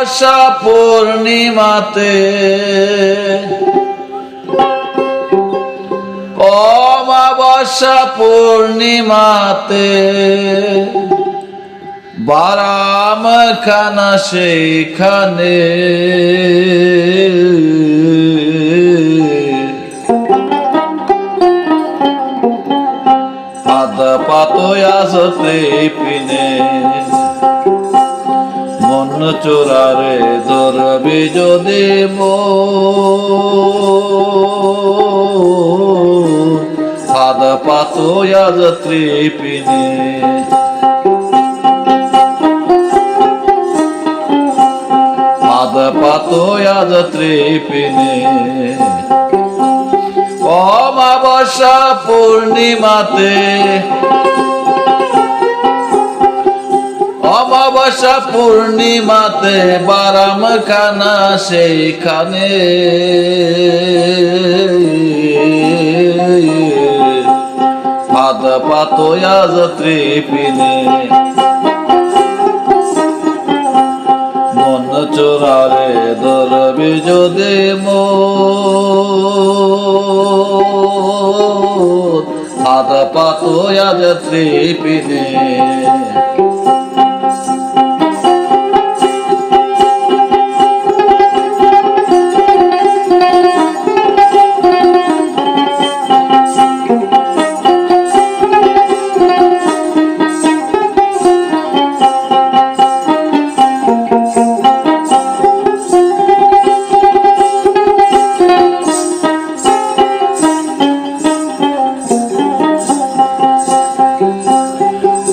অমাবস্যা পূর্ণিমাতে। অমাবস্যা পূর্ণিমাতে। বারাম খানা সেইখানে আদা পাতোয় আসতে পিনে। মন চোরারে ধরবি যদি মো আদ পাতোয় আজ ত্রিপিনে আদ পাতোয় আজ ত্রিপিনে অমাবস্যা পূর্ণিমাতে অমাবস্যা পূর্ণিমাতে বারাম খানা সেইখানে হাত পাতোয়াজ ত্রিপিনে। মন চোরারে ধরবি যদি মো হাত পাতোয়াজ ত্রিপিনে।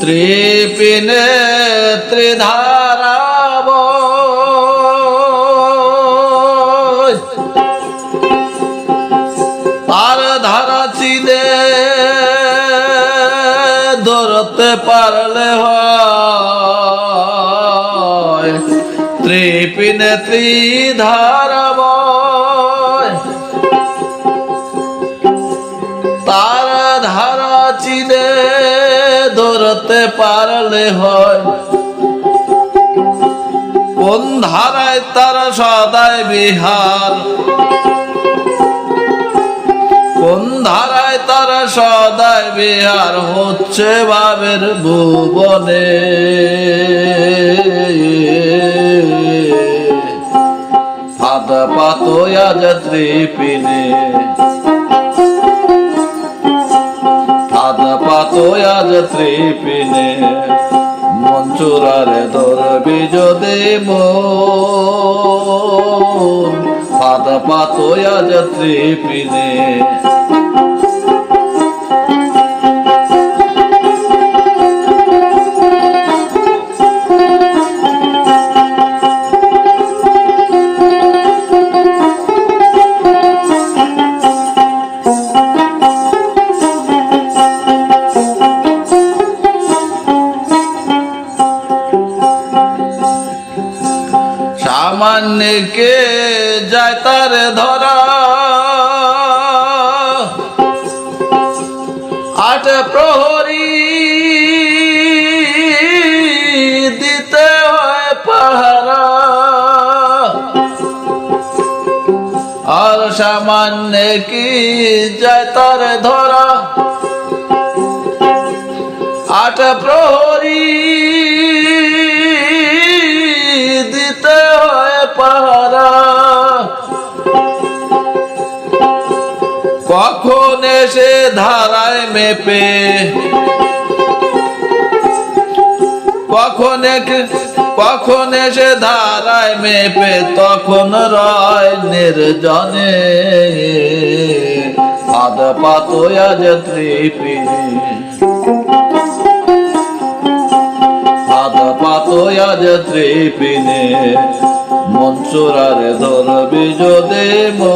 ত্রিপিনে ত্রিধারাব তার ধারা চিনে ধরতে পারলে হয়। ত্রিধারাব ধরতে পারলে হয়। কোন ধারায় তার সদায় বিহার? কোন ধারায় তার সদায় বিহার হচ্ছে বাবের ভুবনে? হাত পাতোয়া যাত্রী হাত পাতোয়া যাত্রী পিনে মঞ্চুরারে ধরবি যদি মন। হাত পাতোয়া যাত্রী পিনে কে যায় তার ধরা? আট প্রহরী দিতে হয় পাহারা। আর সামান্য কি যায় তার ধরা? আট প্রহরী কখন এসে ধারায় মেপে। কখন কখন এসে ধারায় মেপে, তখন রয় নির্জনে। আদ পাতোয়া যে ত্রিপিনে হাত পাতোয়া যে ত্রিপিনে মনসুরারে ধরবি যদি মো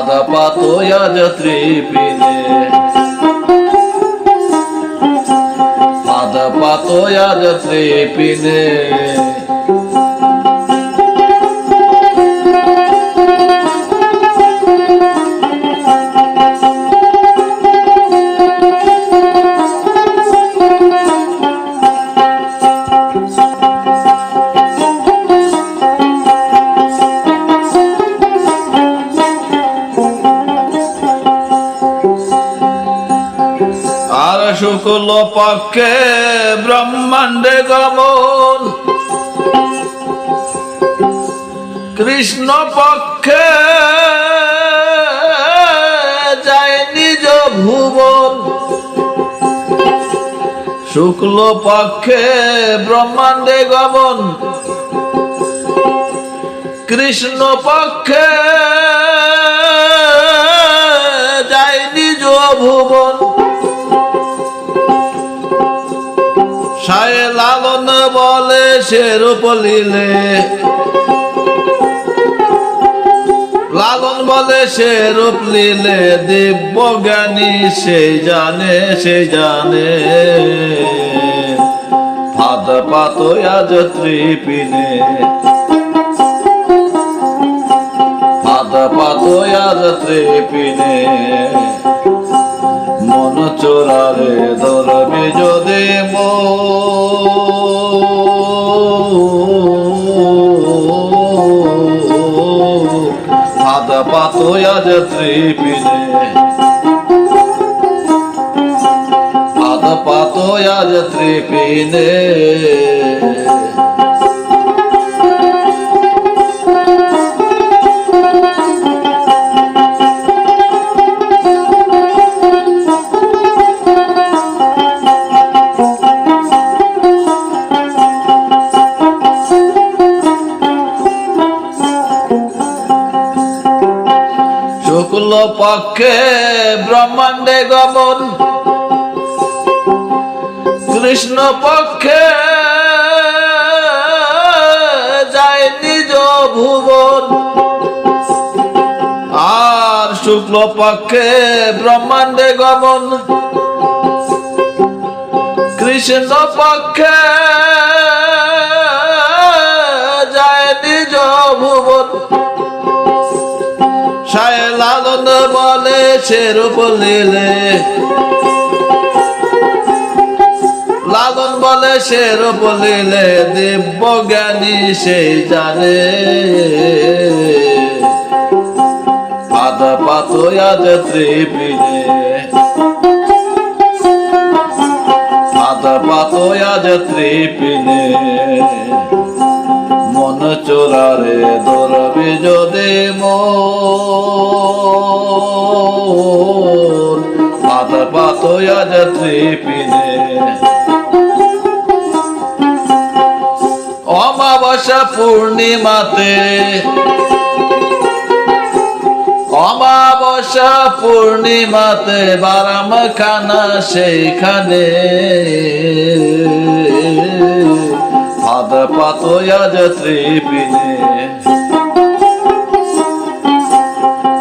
হাত পাতোয়া যাত্রী পিনে হাত পাতোয়া যাত্রী ত্রিপিনে শুক্ল পক্ষে ব্রহ্মাণ্ডে গমন। কৃষ্ণ পক্ষে যায় নিজ ভুবন। শুক্ল পক্ষে ব্রহ্মাণ্ডে গমন। কৃষ্ণ পক্ষে যায় নিজ ভুবন। সায় লালন বলে সে রূপ লীলে লালন বলে সে রূপ লীলে দিব্য জ্ঞানী সে জানে সে জানে। ফাদ পাত ত্রিপিনে। ফাদ পাত ত্রিপিনে। মন চোরারে ধরবে যদি হাত পাতয়া আজ ত্রিপিনে হাত পাতো আজ ত্রিপিনে শুক্ল পক্ষে ব্রহ্মাণ্ডে গমন। কৃষ্ণ পক্ষে যায় নিজ ভুবন। আর শুক্ল পক্ষে ব্রহ্মাণ্ডে গমন। কৃষ্ণ পক্ষে সে রূপ লীলে লালন বলে রূপ লীলে দিব্য জ্ঞানী সেই জানে। পাত আজ ত্রিপিনে পাদ পাত আজ ত্রিপিনে মন চোরারে ধরবি যদি মন। আজ ত্রিপিনে অমাবস্যা পূর্ণিমাতে। অমাবস্যা পূর্ণিমাতে বারাম খানা সেইখানে পাদ পাত আজ ত্রিপিনে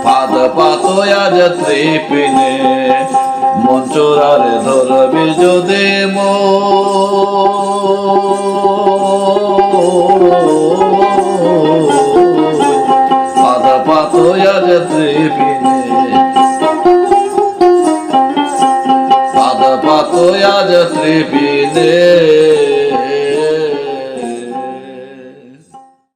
পাদ পাত আজ ত্রিপিনে চোরার ধরবে যদি পাদ পাত ত্রিপিনে পাদ পাত আজ ত্রিপিনে